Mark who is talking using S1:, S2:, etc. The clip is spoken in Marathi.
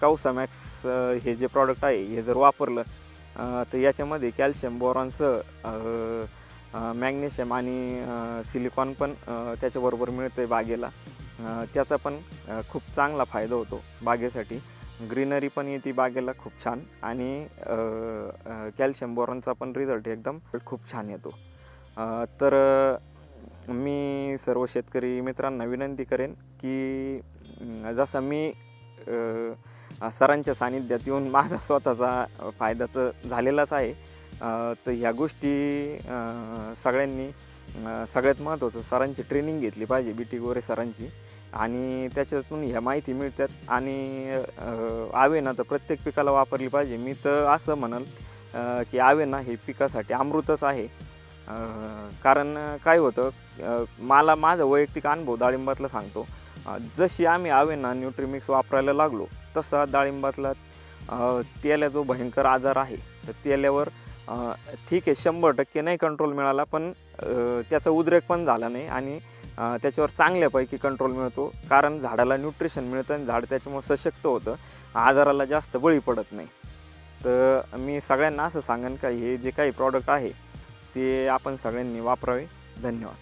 S1: काउसामॅक्स हे जे प्रॉडक्ट आहे हे जर वापरलं तर याच्यामध्ये कॅल्शियम बोरॉनसह मॅग्नेशियम आणि सिलिकॉन पण त्याच्याबरोबर मिळतं आहे बागेला त्याचा पण खूप चांगला फायदा होतो बागेसाठी. ग्रीनरी पण येते बागेला खूप छान आणि कॅल्शियम बोरॉनचा पण रिझल्ट एकदम खूप छान येतो. तर मी सर्व शेतकरी मित्रांना विनंती करेन की जसा जसं मी सरांच्या सानिध्यात येऊन माझा स्वतःचा फायदा तर झालेलाच आहे. तर ह्या गोष्टी सगळ्यांनी सगळ्यात महत्त्वाचं सरांची ट्रेनिंग घेतली पाहिजे बी टी गोरे सरांची. आणि त्याच्यातून ह्या माहिती मिळतात. आणि आवेना तर प्रत्येक पिकाला वापरली पाहिजे. मी तर असं म्हणाल की आवेना हे पिकासाठी अमृतच आहे. कारण काय होतं मला माझा वैयक्तिक अनुभव डाळिंबातला सांगतो. जशी आम्ही आवेना न्यूट्रीमिक्स वापरायला लागलो तसा डाळिंबातला त्याला तेल्या जो भयंकर आजार आहे तर तेल्यावर ठीक आहे शंभर टक्के नाही कंट्रोल मिळाला पण त्याचा उद्रेक पण झाला नाही आणि त्याच्यावर चांगल्यापैकी कंट्रोल मिळतो कारण झाडाला न्यूट्रिशन मिळतं आणि झाड त्याच्यामुळे सशक्त होतं आजाराला जास्त बळी पडत नाही. तर मी सगळ्यांना असं सांगेन का हे जे काही प्रॉडक्ट आहे ते आपण सगळ्यांनी वापरावे. धन्यवाद.